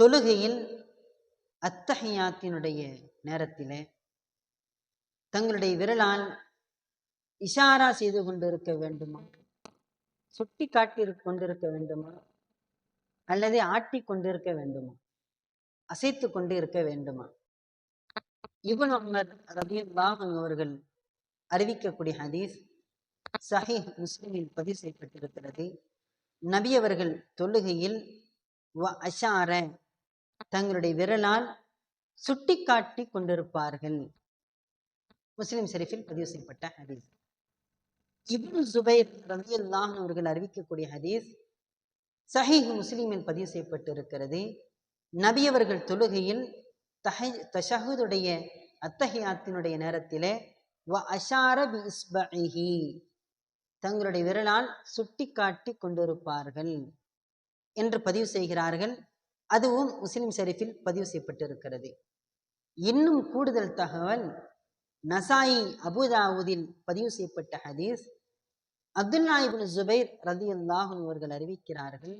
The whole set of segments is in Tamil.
தொழுகையில் அத்தஹியாத்தினுடைய நேரத்திலே தங்களுடைய விரலால் இஷாரா செய்து கொண்டிருக்க வேண்டுமா? சுட்டி காட்டி கொண்டிருக்க வேண்டுமா? அல்லது ஆட்டி கொண்டிருக்க வேண்டுமா? அசைத்து கொண்டு இருக்க வேண்டுமா இவன் உமர் ரபியுல்லாஹன் அவர்கள் அறிவிக்கக்கூடிய ஹதீஸ் சஹி முஸ்லிமில் பதிவு செய்யப்பட்டிருக்கிறது. நபி அவர்கள் தொழுகையில் அஷார தங்களுடைய விரலால் சுட்டி காட்டி கொண்டிருப்பார்கள். முஸ்லிம் ஷெரீஃபில் பதிவு செய்யப்பட்ட ஹதீஸ். இப்னு ஜுபைர் ரலியல்லாஹு அவர்கள் அறிவிக்கக்கூடிய ஹதீஸ் சஹீஹ் முஸ்லீமில் பதிவு செய்யப்பட்டிருக்கிறது. நபி அவர்கள் தொழுகையில் தஹை தஷஹுடைய அத்தஹியாத்தினுடைய நேரத்திலே வ அஷார பி இஸ்பஇஹி தங்களுடைய விரலால் சுட்டி காட்டி கொண்டிருப்பார்கள் என்று பதிவு செய்கிறார்கள். அதுவும் முஸ்லிம் ஷெரீஃபில் பதிவு செய்யப்பட்டிருக்கிறது. இன்னும் கூடுதல் தகவல் நசாயி அபுதாவுதில் பதிவு செய்யப்பட்ட ஹதீஸ் அப்துல்லா இபின் ஜுபைர் ரதி அல்லாஹன் அவர்கள் அறிவிக்கிறார்கள்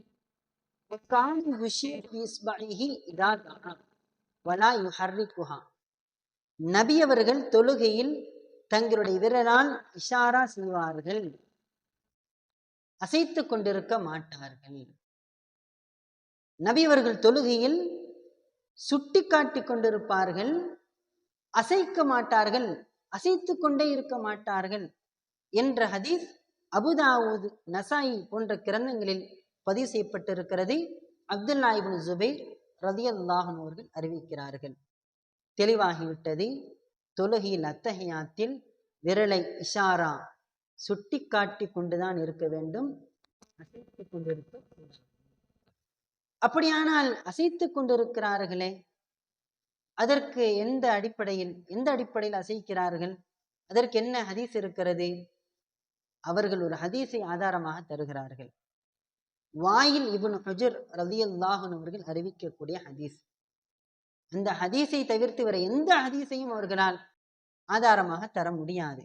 நபி அவர்கள் தொழுகையில் தங்களுடைய விரலால் இஷாரா செய்வார்கள் அசைத்து கொண்டிருக்க மாட்டார்கள். நபி அவர்கள் தொழுகையில் சுட்டி காட்டி கொண்டிருப்பார்கள் அசைக்க மாட்டார்கள் அசைத்து கொண்டே இருக்க மாட்டார்கள் என்ற ஹதீஸ் அபுதாவூது நசாயி போன்ற கிரந்தங்களில் பதிவு செய்யப்பட்டிருக்கிறது அப்துல்லா இப்னு ஜுபைர் ரதியல்லாஹன் அவர்கள் அறிவிக்கிறார்கள் தெளிவாகிவிட்டது தொழுகையில் அத்தகையாத்தில் விரலை இஷாரா சுட்டி காட்டி கொண்டுதான் இருக்க வேண்டும் அசைத்து கொண்டிருக்க கூடாது. அப்படியானால் அசைத்து கொண்டிருக்கிறார்களே? அதற்கு எந்த அடிப்படையில் எந்த அடிப்படையில் அசைக்கிறார்கள்? அதற்கு என்ன ஹதீஸ் இருக்கிறது? அவர்கள் ஒரு ஹதீஸை ஆதாரமாக தருகிறார்கள். வாயில் இப்னு ஹஜர் ரலியல்லாஹு அவர்கள் அறிவிக்கக்கூடிய ஹதீஸ். அந்த ஹதீஸை தவிர்த்து வர எந்த ஹதீஸையும் அவர்களால் ஆதாரமாக தர முடியாது.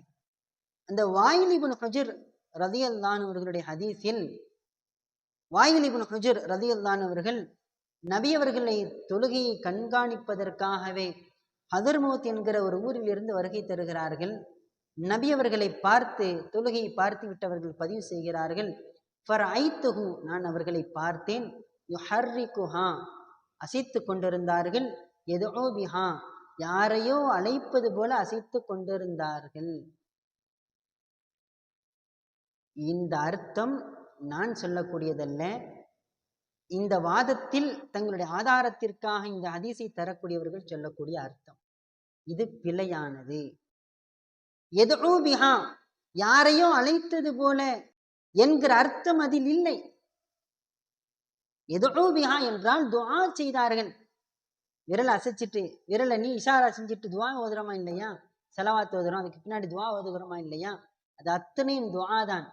அந்த வாயில் இப்னு ஹஜர் ரதியல்லான் அவர்களுடைய ஹதீஸில் வாயில் இப்னு ஹுஜர் ரதியுல்லான் அவர்கள் நபியவர்களை தொழுகையை கண்காணிப்பதற்காகவே ஹதர்மௌத் என்கிற ஒரு ஊரில் இருந்து வருகை தருகிறார்கள். நபியவர்களை பார்த்து தொழுகையை பார்த்து விட்டவர்கள் பதிவு செய்கிறார்கள். ஃபர் ஐத்துஹு நான் அவர்களை பார்த்தேன். யு ஹர்ரி குஹா அசைத்து கொண்டிருந்தார்கள். எதோ பிஹா யாரையோ அழைப்பது போல அசைத்து கொண்டிருந்தார்கள். இந்த அர்த்தம் நான் சொல்லக்கூடியதல்ல. இந்த வாதத்தில் தங்களுடைய ஆதாரத்திற்காக இந்த அதிசை தரக்கூடியவர்கள் சொல்லக்கூடிய அர்த்தம். இது பிழையானது. எதோ பிஹா யாரையோ அழைத்தது போல என்கிற அர்த்தம் அதில் இல்லை. எதோ பிஹா என்றால் துவா செய்தார்கள். விரல் அசைச்சிட்டு விரலை நீ இஷாரா செஞ்சுட்டு துவா ஓதுறமா இல்லையா? செலவாத்து ஓதுறோம் அதுக்கு பின்னாடி துவா ஓதுகிறோமா இல்லையா? அது அத்தனையும் துவா தான்.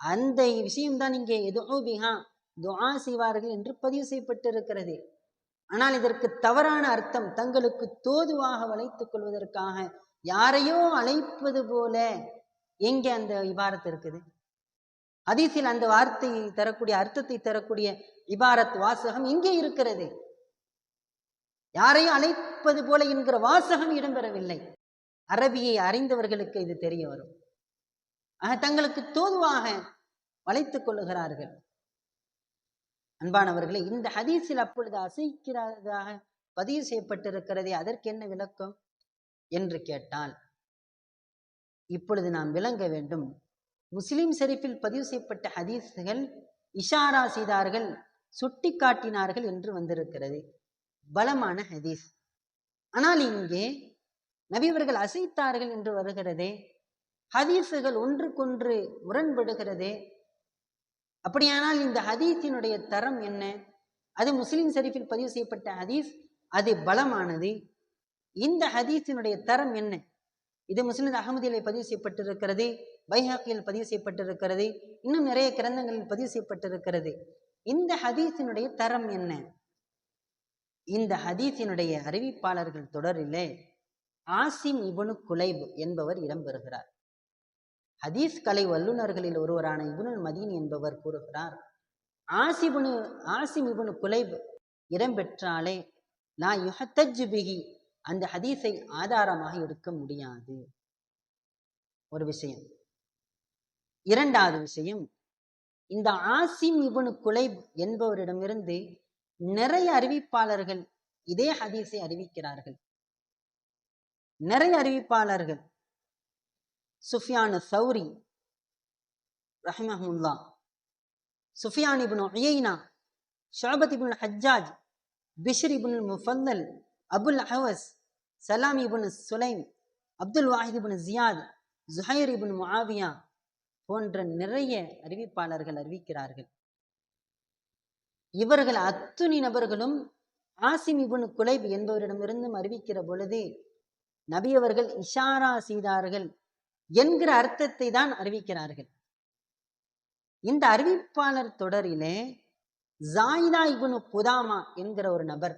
அந்த விஷயம்தான் இங்கே எதோ பிஹா துஆ செய்வார்கள் என்று பதிவு செய்யப்பட்டிருக்கிறது. ஆனால் இதற்கு தவறான அர்த்தம் தங்களுக்கு தோதுவாக வளைத்துக் கொள்வதற்காக யாரையோ அழைப்பது போல எங்கே அந்த இபாரத் இருக்குது? அதிசில் அந்த வார்த்தை தரக்கூடிய அர்த்தத்தை தரக்கூடிய இபாரத் வாசகம் இங்கே இருக்கிறது. யாரையும் அழைப்பது போல என்கிற வாசகம் இடம்பெறவில்லை. அரபியை அறிந்தவர்களுக்கு இது தெரிய வரும். தங்களுக்கு தோதுவாக வளைத்துக் கொள்ளுகிறார்கள். அன்பானவர்களே இந்த ஹதீஸில் அப்பொழுது அசைக்கிறதாக பதிவு செய்யப்பட்டிருக்கிறதே அதற்கு என்ன விளக்கம்? என்று கேட்டால் இப்பொழுது நாம் விளங்க வேண்டும். முஸ்லிம் ஷெரீஃபில் பதிவு செய்யப்பட்ட ஹதீஸுகள் இஷாரா செய்தார்கள் சுட்டி காட்டினார்கள் என்று வந்திருக்கிறது. பலமான ஹதீஸ். ஆனால் இங்கே நபிவர்கள் அசைத்தார்கள் என்று வருகிறதே ஹதீஸுகள் ஒன்றுக்கொன்று முரண்படுகிறதே? அப்படியானால் இந்த ஹதீஸினுடைய தரம் என்ன? அது முஸ்லிம் ஷெரீஃபில் பதிவு செய்யப்பட்ட ஹதீஸ் அது பலமானது. இந்த ஹதீஸினுடைய தரம் என்ன? இது முஸ்லிம் அகமதியிலே பதிவு செய்யப்பட்டிருக்கிறது பைஹாக்கியில் பதிவு செய்யப்பட்டிருக்கிறது இன்னும் நிறைய கிரந்தங்களில் பதிவு செய்யப்பட்டிருக்கிறது. இந்த ஹதீஸினுடைய தரம் என்ன? இந்த ஹதீஸினுடைய அறிவிப்பாளர்கள் தொடரிலே ஆசிம் இபனு குலைப் என்பவர் இடம்பெறுகிறார் ஹதீஸ் கலை வல்லுநர்களில் ஒருவரான இபுனுல் மதீன் என்பவர் கூறுகிறார் ஆசிபுனு ஆசிம் இபுனு குலைப் இடம்பெற்றாலே லா யுஹத்தஜ் பிஹி அந்த ஹதீஸை ஆதாரமாக எடுக்க முடியாது. ஒரு விஷயம். இரண்டாவது விஷயம் இந்த ஆசிம் இபுனு குலைப் என்பவரிடமிருந்து நிறைய அறிவிப்பாளர்கள் இதே ஹதீஸை அறிவிக்கிறார்கள். நிறைய அறிவிப்பாளர்கள் சுஃபியானு Thawri ரஹிமஹமுல்லா Sufyan ibn Uyaynah Shubah ibn Hajjaj Bishr ibn Mufaddal Abul Ahwas Sallam Ibn Sulaim Abdul Wahid Ibn Ziyad Zuhair Ibn Muawiya போன்ற நிறைய அறிவிப்பாளர்கள் அறிவிக்கிறார்கள். இவர்கள் அத்துணி நபர்களும் ஆசிம் இபுன் குலைப் என்பவரிடமிருந்தும் அறிவிக்கிற பொழுது நபி அவர்கள் இஷாரா செய்தார்கள். என்கிற அர்த்தத்தை தான் அறிவிக்கிறார்கள். இந்த அறிவிப்பாளர் தொடரிலே ஜாயிதா இபுனு குதாமா என்கிற ஒரு நபர்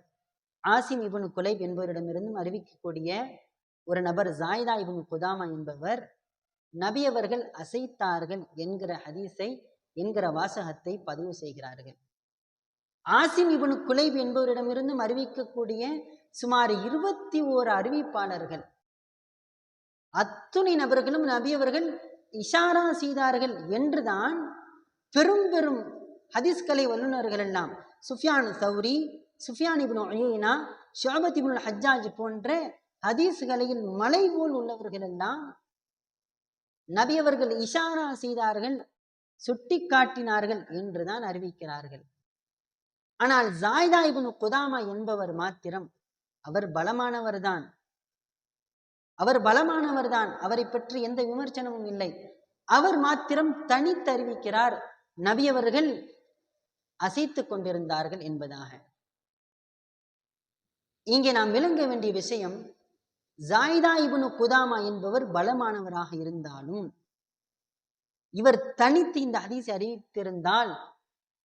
ஆசிம் இபுனு குலைப் என்பவரிடமிருந்தும் அறிவிக்கக்கூடிய ஒரு நபர் ஜாயிதா இபுனு குதாமா என்பவர் நபி அவர்கள் அசைத்தார்கள் என்கிற ஹதீஸை என்கிற வாசகத்தை பதிவு செய்கிறார்கள். ஆசிம் இபுனு குலைப் என்பவரிடமிருந்தும் அறிவிக்கக்கூடிய சுமார் இருபத்தி ஓரு அறிவிப்பாளர்கள் அத்துணை நபர்களும் நபி அவர்கள் இஷாரா செய்தார்கள் என்றுதான் பெரும் பெரும் ஹதீஸ்கலை வல்லுநர்கள் எல்லாம் Sufyan Thawri Sufyan Ibn Uyaina ஷாபத் Ibn Hajjaj போன்ற ஹதீஸ் கலையில் மலை போல் உள்ளவர்கள் எல்லாம் நபி அவர்கள் இஷாரா செய்தார்கள் சுட்டி காட்டினார்கள் என்றுதான் அறிவிக்கிறார்கள். ஆனால் ஜாய்தா இபின் குதாமா என்பவர் மாத்திரம் அவர் பலமானவர்தான். அவர் பலமானவர்தான். அவரை பற்றி எந்த விமர்சனமும் இல்லை. அவர் மாத்திரம் தனித்தறிவிக்கிறார் நபியவர்கள் அசைத்து கொண்டிருந்தார்கள் என்பதாக. இங்கே நாம் விளங்க வேண்டிய விஷயம் ஜாயிதா இபுனு குதாமா என்பவர் பலமானவராக இருந்தாலும் இவர் தனித்து இந்த அதிசை அறிவித்திருந்தால்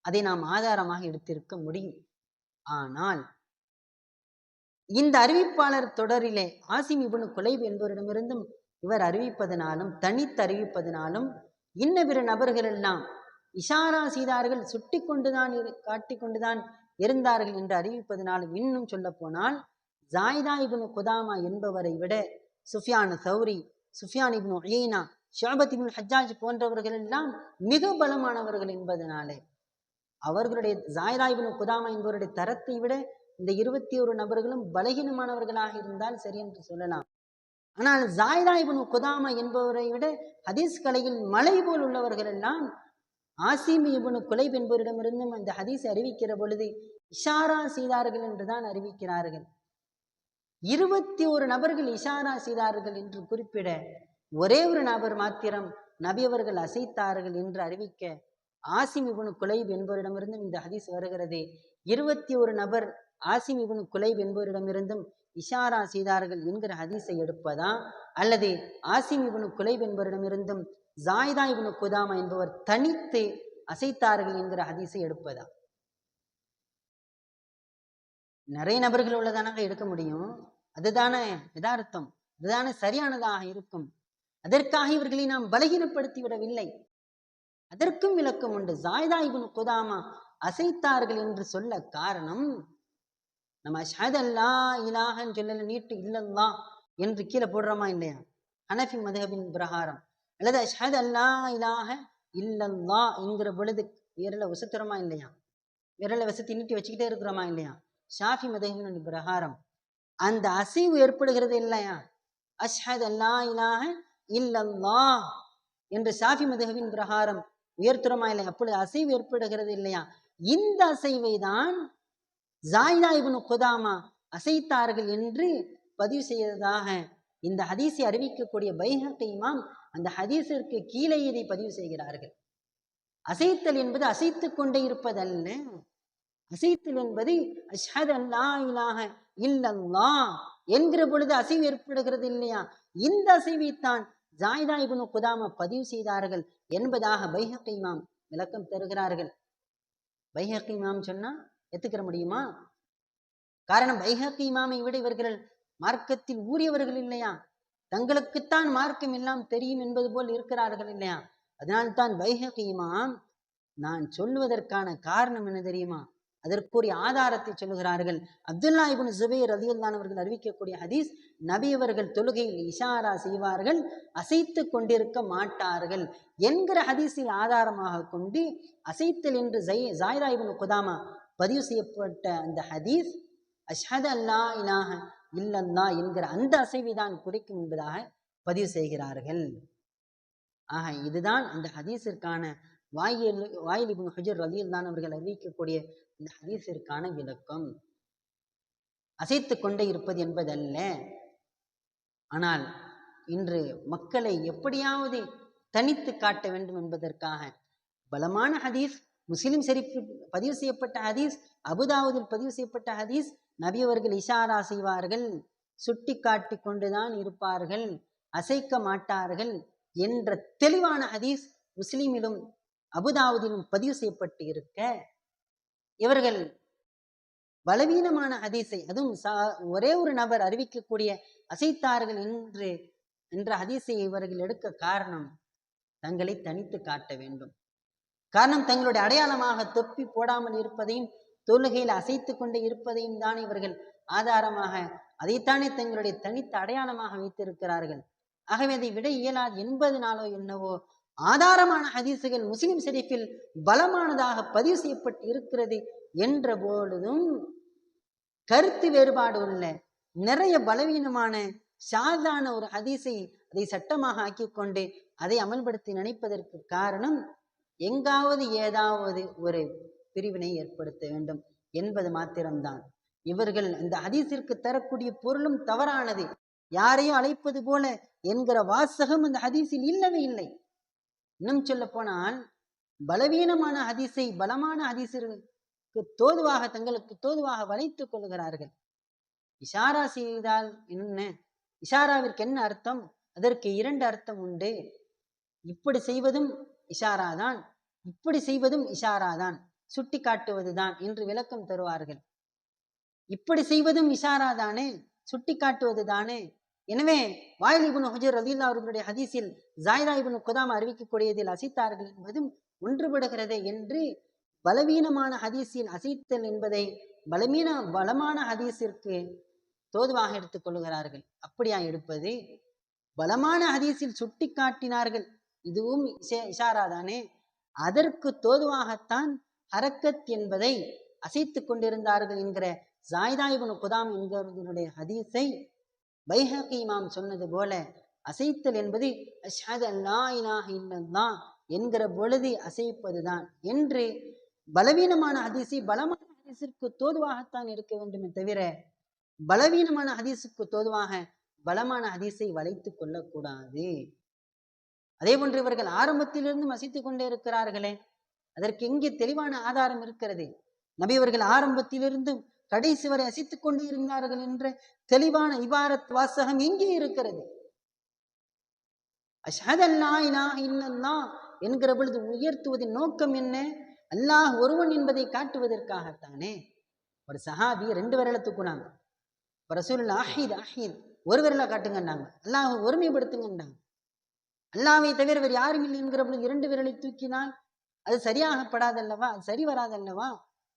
அதை நாம் ஆதாரமாக எடுத்திருக்க முடியும். ஆனால் இந்த அறிவிப்பாளர் தொடரிலே ஆசிம் இபுனு குலைப் என்பவரிடமிருந்தும் இவர் அறிவிப்பதனாலும் தனித்து அறிவிப்பதனாலும் இன்ன பிற நபர்கள் எல்லாம் இஷாரா செய்தார்கள் சுட்டி கொண்டுதான் இரு காட்டி கொண்டுதான் இருந்தார்கள் என்று அறிவிப்பதனாலும் இன்னும் சொல்ல போனால் ஜாய்தா இபுனு குதாமா என்பவரை விட சுஃபியான் சௌரி சுஃபியான் இப்னு உயைனா ஷாபத் இப்னு ஹஜ்ஜாஜ் போன்றவர்கள் எல்லாம் மிக பலமானவர்கள் என்பதனாலே அவர்களுடைய ஜாய்தா இப்னு குதாமா என்பவருடைய தரத்தை விட இந்த இருபத்தி ஒரு நபர்களும் பலகீனமானவர்களாக இருந்தால் சரி என்று சொல்லலாம். ஆனால் ஜாயிதா இபன் குதாமா என்பவரை விட ஹதீஸ் கலையில் மலை போல் உள்ளவர்கள் எல்லாம் ஆசிம் இபனு குலைப் என்பவரிடமிருந்தும் அந்த ஹதீஸ் அறிவிக்கிற பொழுது இஷாரா செய்தார்கள் என்றுதான் அறிவிக்கிறார்கள். இருபத்தி ஒரு நபர்கள் இஷாரா செய்தார்கள் என்று குறிப்பிட ஒரே ஒரு நபர் மாத்திரம் நபி அவர்கள் அசைத்தார்கள் என்று அறிவிக்க ஆசிம் இபனு குலைப் என்பவரிடமிருந்தும் இந்த ஹதீஸ் வருகிறது. இருபத்தி ஒரு நபர் ஆசிம் இவன் குலைப் என்பவரிடமிருந்தும் இஷாரா செய்தார்கள் என்கிற ஹதீஸை எடுப்பதா அல்லது ஆசிம் இவனு குலைப் என்பவரிடமிருந்தும் ஜாயிதா இபுனு குதாமா என்பவர் தனித்து அசைத்தார்கள் என்கிற ஹதீஸை எடுப்பதா நிறைய நபர்கள் உள்ளதானாக எடுக்க முடியும்? அதுதானே யதார்த்தம். அதுதானே சரியானதாக இருக்கும். அதற்காக இவர்களை நாம் பலகீனப்படுத்தி விடவில்லை அதற்கும் விளக்கம் உண்டு. ஜாய்தா இவனு குதாமா அசைத்தார்கள் என்று சொல்ல காரணம் நம்ம ஷஹதல்லா இலாகன்னு சொல்லல நீட்டு இல்லல்லா என்று கீழே போடுறோமா இல்லையா? ஹனஃபி மதுஹபின் பிரகாரம். அல்லது ஷஹத் அல்லா இலாக இல்லல்லா என்கிற பொழுது விரலை உசத்துறோமா இல்லையா? விரலை வசத்தி நீட்டி வச்சுக்கிட்டே இருக்கிறோமா இல்லையா? ஷாஃபி மதுஹபின் பிரகாரம். அந்த அசைவு ஏற்படுகிறது இல்லையா? அஷ்ஹத் அல்லா இலாக இல்லல்லா என்று ஷாஃபி மதுஹபின் பிரகாரம் உயர்த்துறோமா இல்லையா? அப்பொழுது அசைவு ஏற்படுகிறது இல்லையா? இந்த அசைவை தான் ஜாயிதா இபுன் குதாமா அசைத்தார்கள் என்று பதிவு செய்ததாக இந்த ஹதீஸை அறிவிக்கக்கூடிய பைஹக் இமாம் அந்த ஹதீஸிற்கு கீழே இதை பதிவு செய்கிறார்கள். அசைத்தல் என்பது அசைத்துக் கொண்டே இருப்பதல்ல. அசைத்தல் என்பது அஷ்ஹத் அல்லா இலாஹ இல்லல்லா என்கிற பொழுது அசைவு ஏற்படுகிறது இல்லையா? இந்த அசைவைத்தான் ஜாயிதா இப்னு குதாமா பதிவு செய்தார்கள் என்பதாக பைஹக் இமாம் விளக்கம் தருகிறார்கள். பைஹக் இமாம் சொன்னா எத்துக்கிற முடியுமா? காரணம் பைஹக் இமாமை விட இவர்கள் மார்க்கத்தில் ஊறியவர்கள் இல்லையா? தங்களுக்குத்தான் மார்க்கம் எல்லாம் தெரியும் என்பது போல் இருக்கிறார்கள் இல்லையா? அதனால்தான் பைஹக் இமாம் நான் சொல்லுவதற்கான காரணம் என்ன தெரியுமா? அதற்குரிய ஆதாரத்தை சொல்லுகிறார்கள். அப்துல்லா இபின் ஜுபைர் ரதியுல்லான் அவர்கள் அறிவிக்கக்கூடிய ஹதீஸ் நபி அவர்கள் தொழுகையில் இஷாரா செய்வார்கள் அசைத்து கொண்டிருக்க மாட்டார்கள் என்கிற ஹதீஸில் ஆதாரமாக கொண்டு அசைத்தல் என்று ஜை ஜாயிரா இபின் குதாமா பதிவு செய்யப்பட்ட அந்த ஹதீஸ் அஷ்ஹத் அல்லா இலாஹ இல்லல்லா என்கிற அந்த அசைவை தான் குறிக்கும் என்பதாக பதிவு செய்கிறார்கள். ஆக இதுதான் அந்த ஹதீஸிற்கான வாயில் வாயில் ஹஜர் ஹுஜர் ரலியல் தான் அவர்கள் அறிவிக்கக்கூடிய இந்த ஹதீஸிற்கான விளக்கம். அசைத்து கொண்டே இருப்பது என்பதல்ல. ஆனால் இன்று மக்களை எப்படியாவது தனித்து காட்ட வேண்டும் என்பதற்காக பலமான ஹதீஸ் முஸ்லிம் ஷெரீஃபில் பதிவு செய்யப்பட்ட ஹதீஸ் அபுதாவுதில் பதிவு செய்யப்பட்ட ஹதீஸ் நபி அவர்கள் இஷாரா செய்வார்கள் சுட்டி காட்டி கொண்டுதான் இருப்பார்கள் அசைக்க மாட்டார்கள் என்ற தெளிவான ஹதீஸ் முஸ்லீமிலும் அபுதாவுதிலும் பதிவு செய்யப்பட்டு இருக்க. இவர்கள் பலவீனமான ஹதீஸை அதுவும் சா- ஒரே ஒரு நபர் அறிவிக்கக்கூடிய அசைத்தார்கள் என்று என்ற ஹதீஸை இவர்கள் எடுக்க காரணம் தங்களை தனித்து காட்ட வேண்டும். காரணம் தங்களுடைய அடையாளமாக தொப்பி போடாமல் இருப்பதையும் தொழுகையில் அசைத்து கொண்டு இருப்பதையும் தான் இவர்கள் ஆதாரமாக அதைத்தானே தங்களுடைய தனித்த அடையாளமாக வைத்திருக்கிறார்கள். ஆகவே அதை விட இயலாது என்பது நாளோ என்னவோ ஆதாரமான ஹதீசுகள் முஸ்லிம் ஷெரீஃபில் பலமானதாக பதிவு செய்யப்பட்டு இருக்கிறது என்ற பொழுதும் கருத்து வேறுபாடு உள்ள நிறைய பலவீனமான ஷாதான ஒரு ஹதீஸை அதை சட்டமாக ஆக்கிக்கொண்டு அதை அமல்படுத்தி நினைப்பதற்கு காரணம் எங்காவது ஏதாவது ஒரு பிரிவினை ஏற்படுத்த வேண்டும் என்பது மாத்திரம்தான். இவர்கள் இந்த ஹதீஸிற்கு தரக்கூடிய பொருளும் தவறானது. யாரையோ அழைப்பது போல என்கிற வாசகம் அந்த ஹதீஸில் இல்லவே இல்லை. இன்னும் சொல்ல போனால் பலவீனமான ஹதீஸை பலமான ஹதீஸிற்கு தோதுவாக தங்களுக்கு தோதுவாக வளைத்துக் கொள்கிறார்கள். இஷாரா செய்தால் என்ன? இஷாராவிற்கு என்ன அர்த்தம்? அதற்கு இரண்டு அர்த்தம் உண்டு. இப்படி செய்வதும் இஷாராதான். இப்படி செய்வதும் இஷாராதான். சுட்டி காட்டுவதுதான் என்று விளக்கம் தருவார்கள். இப்படி செய்வதும் இஷாரா தானே சுட்டி காட்டுவது தானே எனவே வாயில் இப்னு ஹுஜர் அவர்களுடைய ஹதீஸில் ஜாயிரா இப்னு குதாம் அறிவிக்கக்கூடியதில் அசைத்தார்கள். என்பதும் ஒன்றுபடுகிறது என்று பலவீனமான ஹதீஸில் அசைத்தல் என்பதை பலவீன பலமான ஹதீஸிற்கு தோதுவாக எடுத்துக் கொள்கிறார்கள் அப்படியா எடுப்பது? பலமான ஹதீஸில் சுட்டி காட்டினார்கள். இதுவும் இஷாராதானே அதற்கு தோதுவாகத்தான் ஹரக்கத் என்பதை அசைத்துக் கொண்டிருந்தார்கள் என்கிற ஜாயிதா குதாம் என்கிறவர்களுடைய ஹதீஸை பைஹகி இமாம் சொன்னது போல அசைத்தல் என்பது அஷ்ஹது அல்லா இலாஹ என்கிற பொழுது அசைப்பதுதான் என்று பலவீனமான ஹதீஸை பலமான ஹதீஸிற்கு தோதுவாகத்தான் இருக்க வேண்டுமே தவிர பலவீனமான ஹதீஸுக்கு தோதுவாக பலமான ஹதீஸை வளைத்துக் கொள்ளக்கூடாது. அதே போன்று இவர்கள் ஆரம்பத்திலிருந்து மசித்து கொண்டே இருக்கிறார்களே. அதற்கு எங்கே தெளிவான ஆதாரம் இருக்கிறது? நபி அவர்கள் ஆரம்பத்திலிருந்து கடைசி வரை அசைத்துக் கொண்டு இருந்தார்கள் என்ற தெளிவான இபாரத் வாசகம் எங்கே இருக்கிறது? என்கிற பொழுது உயர்த்துவதின் நோக்கம் என்ன? அல்லாஹ் ஒருவன் என்பதை காட்டுவதற்காகத்தானே? ஒரு சஹாபி ரெண்டு விரலை தூக்குனாங்க இப்ப ஒரு விரலை காட்டுங்கன்னாங்க. அல்லாஹ் ஒருமைப்படுத்துங்கன்னாங்க. அல்லாவை தவிர வேறு யாரும் இல்லைங்கிற பொழுது இரண்டு விரலை தூக்கினால் அது சரியாகப்படாதல்லவா? அது சரி வராதல்லவா?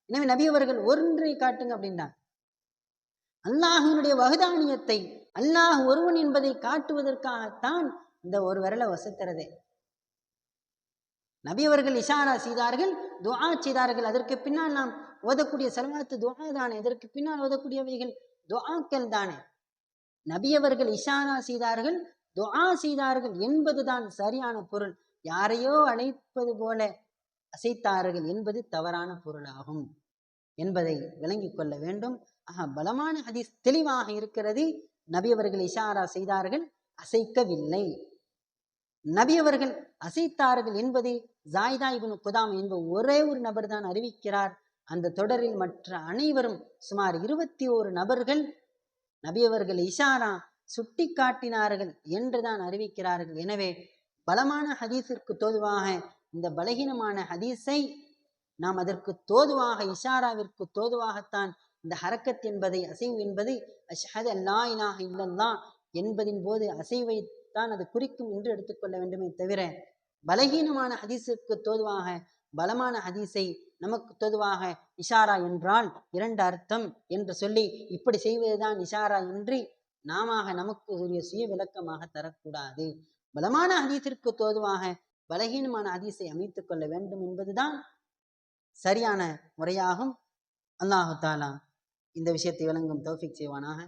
எனவே நபி அவர்கள் ஒன்றை காட்டுங்க அப்படின்னாங்க அல்லாஹினுடைய வகுதானியத்தை அல்லாஹ் ஒருவன் என்பதை காட்டுவதற்காகத்தான் இந்த ஒரு விரலை வசத்துறதே. நபி அவர்கள் இஷாரா செய்தார்கள் துவா செய்தார்கள். அதற்கு பின்னால் நாம் ஓதக்கூடிய செல்வாத்து துவா தானே? இதற்கு பின்னால் ஓதக்கூடியவைகள் துவாக்கள் தானே? நபி அவர்கள் இஷாரா செய்தார்கள் துஆ செய்தார்கள் என்பதுதான் சரியான பொருள். யாரையோ அழைப்பது போல அசைத்தார்கள் என்பது தவறான பொருளாகும் என்பதை விளங்கிக் கொள்ள வேண்டும். ஆக பலமான ஹதீஸ் தெளிவாக இருக்கிறது. நபி அவர்கள் இஷாரா செய்தார்கள் அசைக்கவில்லை. நபி அவர்கள் அசைத்தார்கள் என்பதை ஜாய்தா இவனு குதாம் என்ப ஒரே ஒரு நபர் தான் அறிவிக்கிறார். அந்த தொடரில் மற்ற அனைவரும் சுமார் இருபத்தி ஓரு நபர்கள் நபி அவர்கள் இஷாரா சுட்டி காட்டினார்கள் என்றுதான் அறிவிக்கிறார்கள். எனவே பலமான ஹதீஸிற்கு தோதுவாக இந்த பலகீனமான ஹதீஸை நாம் அதற்கு தோதுவாக இஷாராவிற்கு தோதுவாகத்தான் இந்த ஹரக்கத் என்பதை அசைவு என்பது அஷ்ஹது அல்லா இனாக இல்லல்லா என்பதின் போது அசைவைத்தான் அது குறிக்கும் என்று எடுத்துக்கொள்ள வேண்டுமே தவிர பலகீனமான ஹதீஸுக்கு தோதுவாக பலமான ஹதீஸை நமக்கு தோதுவாக இஷாரா என்றால் இரண்டு அர்த்தம் என்று சொல்லி இப்படி செய்வதுதான் இஷாரா இன்றி நாம நமக்கு உரிய சுய விளக்கமாக தரக்கூடாது. பலமான ஹதீஸிற்கு தோதுவாக பலகீனமான அதிசை அமைத்துக் கொள்ள வேண்டும் என்பதுதான் சரியான முறையாகும். அல்லாஹு தாலா இந்த விஷயத்தை விளங்கும் தௌஃபிக் செய்வானாக.